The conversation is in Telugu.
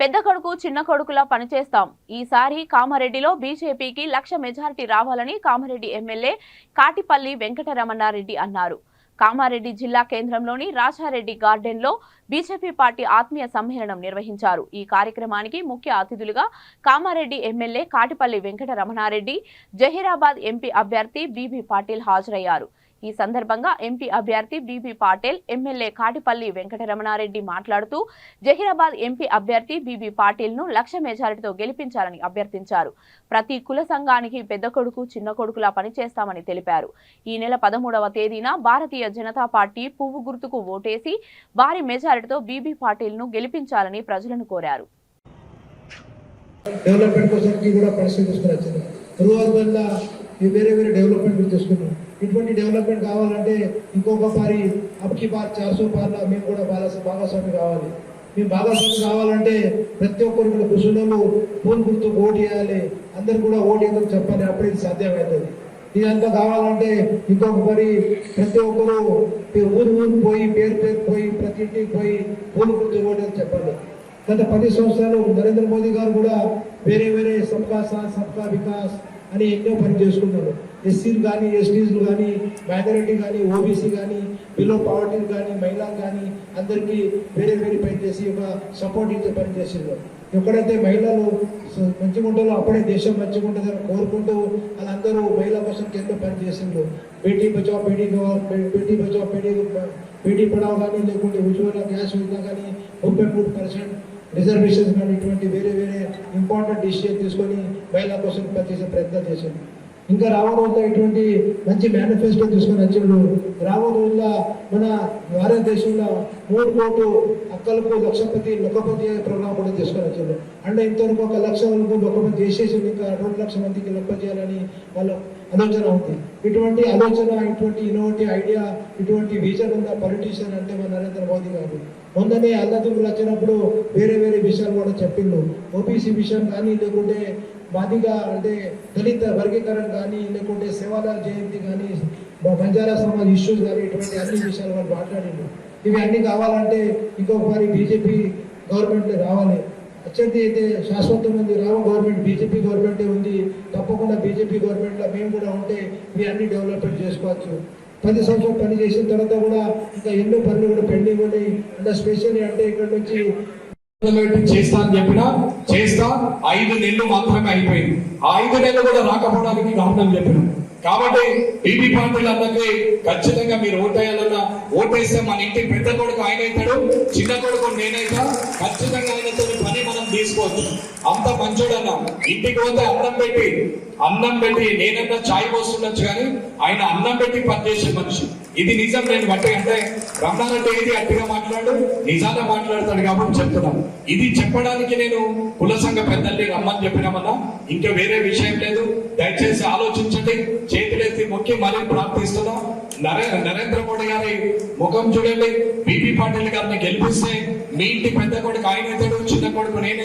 పెద్ద కొడుకు చిన్న కొడుకులా పనిచేస్తాం. ఈసారి కామారెడ్డిలో బీజేపీకి లక్ష మెజారిటీ రావాలని కామారెడ్డి ఎమ్మెల్యే కాటిపల్లి వెంకటరమణారెడ్డి అన్నారు. కామారెడ్డి జిల్లా కేంద్రంలోని రాజారెడ్డి గార్డెన్లో బీజేపీ పార్టీ ఆత్మీయ సమ్మేళనం నిర్వహించారు. ఈ కార్యక్రమానికి ముఖ్య అతిథులుగా కామారెడ్డి ఎమ్మెల్యే కాటిపల్లి వెంకటరమణారెడ్డి జహీరాబాద్ ఎంపీ అభ్యర్థి బీబీ పాటిల్ హాజరయ్యారు. ఈ సందర్భంగా ఎంపీ అభ్యర్థి బీబీ పాటేల్ ఎమ్మెల్యే కాటిపల్లి వెంకటరమణారెడ్డి మాట్లాడుతూ జహీరాబాద్ ఎంపీ అభ్యర్థి బీబీ పాటిల్ను లక్ష మెజారిటీతో గెలిపించాలని అభ్యర్థించారు. ప్రతి కుల సంఘానికి పెద్ద కొడుకు చిన్న కొడుకులా పనిచేస్తామని తెలిపారు. ఈ నెల పదమూడవ తేదీన భారతీయ జనతా పార్టీ పువ్వు గుర్తుకు ఓటేసి భారీ మెజారిటీతో బీబీ పాటిల్ను గెలిపించాలని ప్రజలను కోరారు. డెవలప్మెంట్ కోసం కూడా పరిస్థితి తరువాత వేరే వేరే డెవలప్మెంట్ చేసుకున్నాం. ఇటువంటి డెవలప్మెంట్ కావాలంటే ఇంకొకసారి అబ్కి అప్కి బార్ చార్సో పార్ల మేము కూడా బాగా భాగస్వామి కావాలి. మేము భాగస్వామి కావాలంటే ప్రతి ఒక్కరు కూడా కుసులను ఫోన్ గుర్తు ఓటు వేయాలి. అందరు కూడా ఓటు వేయడం చెప్పాలి అప్పుడు ఇది సాధ్యమవుతుంది ఇదంతా కావాలంటే ఇంకొక ప్రతి ఒక్కరు ఊరు ఊరు పోయి పేరు పేరు పోయి ప్రతి ఇంటికి పోయి ఫోన్ గుర్తు ఓటు వేయడం చెప్పాలి. గత పది సంవత్సరాలు నరేంద్ర మోదీ గారు కూడా వేరే వేరే సబ్కా సాత్ సబ్కా వికాస్ అని ఎన్నో పని చేసుకున్నారు ఎస్సీలు కానీ ఎస్టీలు కానీ మైనారిటీ కానీ ఓబీసీ కానీ బిలో పావర్టీ కానీ మహిళలు కానీ అందరికీ వేరే వేరే పని చేసి ఒక సపోర్ట్ ఇచ్చే పని చేసిండ్రు ఎక్కడైతే మహిళలు మంచిగా ఉంటారో అప్పుడే దేశం మంచిగా ఉంటుందని కోరుకుంటూ వాళ్ళందరూ మహిళల కోసం ఎంతో పని చేసిండ్రు బేటీ బచావ్ బేటీ బేటీ బచావ్ బేటీ బేటీ పడావ్ కానీ లేకుంటే ఉజ్వల గ్యాస్ యోజన కానీ ముప్పై మూడు పర్సెంట్ రిజర్వేషన్స్ అనేటువంటి ఇటువంటి వేరే వేరే ఇంపార్టెంట్ డిసిషన్ తీసుకొని మహిళల కోసం పనిచేసే ప్రయత్నం చేసింది ఇంకా రాబో రోజుల్లో ఇటువంటి మంచి మేనిఫెస్టో తీసుకొని వచ్చిండు. రాబో రోజుల్లో మన భారతదేశంలో మూడు కోట్లు అక్కలకు లక్షపతి లొక్కపతి ప్రోగ్రామ్ కూడా తీసుకొని వచ్చిండు. అంటే ఇంతవరకు ఒక లక్ష వరకు లొక్కపతి చేసేసి ఇంకా రెండు లక్షల మందికి లొక్క చేయాలని వాళ్ళ ఆలోచన ఉంది. ఇటువంటి ఆలోచన ఇటువంటి ఇన్నోవేటివ్ ఐడియా ఇటువంటి విజన్ ఉన్న పొలిటీషియన్ అంటే మన నరేంద్ర మోదీ గారు. మొన్ననే అల్లదుర్గులు వచ్చినప్పుడు వేరే వేరే విషయాలు కూడా చెప్పిండు. ఓబీసీ విషయం కానీ లేకుంటే మాదిగా అంటే దళిత వర్గీకరణ కానీ లేకుంటే సేవాలాల జయంతి కానీ బంజారా సమాజ్ ఇష్యూస్ కానీ ఇటువంటి అన్ని విషయాలు వాళ్ళు మాట్లాడిండు. ఇవి అన్ని కావాలంటే ఇంకొక మరి బీజేపీ గవర్నమెంట్ రావాలి. అత్యంత అయితే శాశ్వతం ఉంది. రామ గవర్నమెంట్ బీజేపీ గవర్నమెంటే ఉంది. తప్పకుండా బీజేపీ గవర్నమెంట్లో మేము కూడా ఉంటే ఇవి అన్ని డెవలప్మెంట్ చేసుకోవచ్చు. పది సంవత్సరాలు పని చేసిన తర్వాత కూడా ఇంకా ఎన్నో పనులు కూడా పెండింగ్ ఉన్నాయి. అంటే స్పెషల్లీ అంటే ఇక్కడ నుంచి చేస్తా అని చెప్పినా చేస్తా ఐదు నెలలు మాత్రమే అయిపోయింది. ఆ ఐదు నెలలు కూడా రాకపోవడానికి కారణం చెప్పిన. కాబట్టి బీబీ పార్టీలు అందరికీ ఖచ్చితంగా మీరు ఓటేయాలన్నా ఓటేస్తే మన ఇంటి పెద్ద కొడుకు ఆయన అవుతాడు చిన్న కొడుకు నేనైతా ఖచ్చితంగా ఆయనతో పని మనం తీసుకోవచ్చు. అంత మంచోడన్న ఇంటికి పోతే అన్నం పెట్టి అన్నం పెట్టి నేనన్నా చాయ్ పోస్తుండొచ్చు కానీ ఆయన అన్నం పెట్టి పనిచేసే మనిషి. ఇది నిజం నేను బట్టి అంటే రమణారెడ్డి ఏది అట్టిగా మాట్లాడు నిజాన మాట్లాడతాడు కాబట్టి చెప్తున్నాను ఇది చెప్పడానికి నేను కుల సంఘ పెద్దల్ని రమ్మని చెప్పినామన్నా ఇంకా వేరే విషయం లేదు. దయచేసి ఆలోచించండి. చేతులెత్తి మొక్కి మరీ ప్రార్థిస్తున్నాం. నరే నరేంద్ర మోడీ గారి ముఖం చూడండి. బీపీ పాటిల్ గారిని గెలిపిస్తే మీ ఇంటి పెద్ద కొడుకు ఆయన అవుతాడు చిన్న కొడుకు నేను